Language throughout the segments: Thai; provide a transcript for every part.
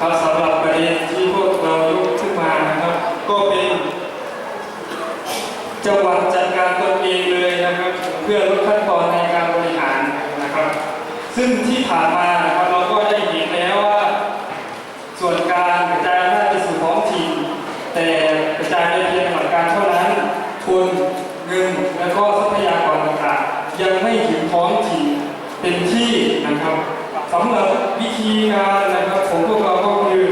ครับสำหรับประเด็นที่พวกเรายกขึ้นมานะครับ ก็เป็นจังหวัดจัดการตนเองเลยนะครับ เพื่อลดขั้นตอนในการบริหารนะครับ ซึ่งที่ผ่านมานะครับเราก็ได้เห็นแล้วว่า ส่วนกางกระจายอำนาจไปสู่ท้องถิ่นแต่กระจายไปเพียงหลักการเท่านั้นทุนเงินและก็ทรัพยากรต่างๆยังไม่ถึงท้องถิ่นเป็นที่นะครับำหรับวิธีงานนะครับของพวกเราก็คือ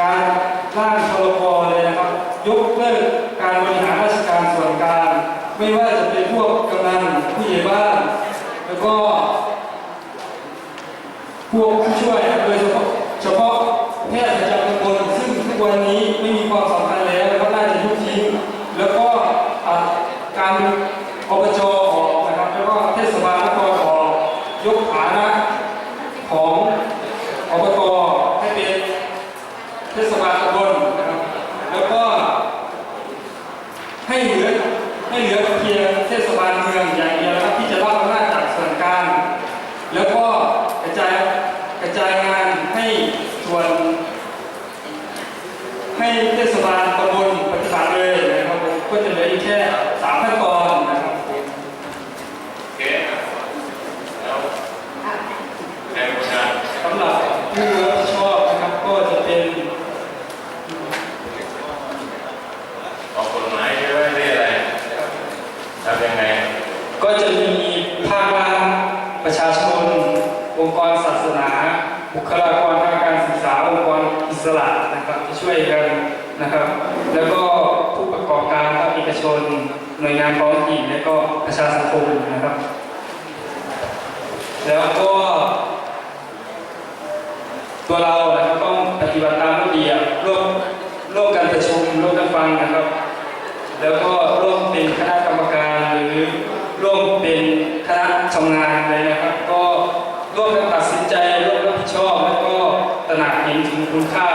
การร่างพรบเลยนะครับ ยกเลิกการบริหารราชการส่วนกลาง ไม่ว่าจะเป็นพวกกำนันผู้ใหญ่บ้าน แล้วก็ พวกผู้ช่วยโดยเฉพาะเฉพาะแพทย์ประจำตำบลซึ่งทุกวันนี้ไม่มีความสำคัญแล้วแล้วก็น่าจะยุบทิ้งแล้วก็ตัดการอบจออกนะครับ แล้วก็เทศบาลนครออก ยกฐานะของอบตให้เป็นเทศบาลตำบลนะครับ แล้วก็ให้เหลือให้เหลือเพียงเทศบาลเมืองอย่างเดียวนะครับที่จะรับอำนาจจากส่วนกลางแล้วก็กระจายกระจายงานให้ส่วนให้เทศบาลตำบลปฏิบัติเลยนะครับก็จะเหลืออีกแค่สามขั้นตอนนะครับผม โอเคแล้วแทนผู้ชาย สำหรับผู้รับผิดชอบนะครับก็จะเป็น ออกกฎหมายใช่ไหมเรียกอะไรทำยังไง ก็จะมีภาครัฐประชาชน องค์กรศาสนา บุคลากรทางการศึกษาองค์กรอิสระนะครับที่ช่วยกันนะครับ แล้วก็ผู้ประกอบการภาคเอกชน หน่วยงานท้องถิ่นและก็ประชาสังคมนะครับ แล้วก็ ตัวเรานะครับต้องปฏิบัติตามระเบียบร่วมร่วมกันประชุมร่วมกันฟังนะครับ แล้วก็ร่วมเป็นคณะกรรมการหรือ ร่วมเป็นคณะทำงานเลยนะครับ ก็ร่วมกันตัดสินใจร่วมรับผิดชอบ แล้วก็ตระหนักเห็นถึงคุณค่า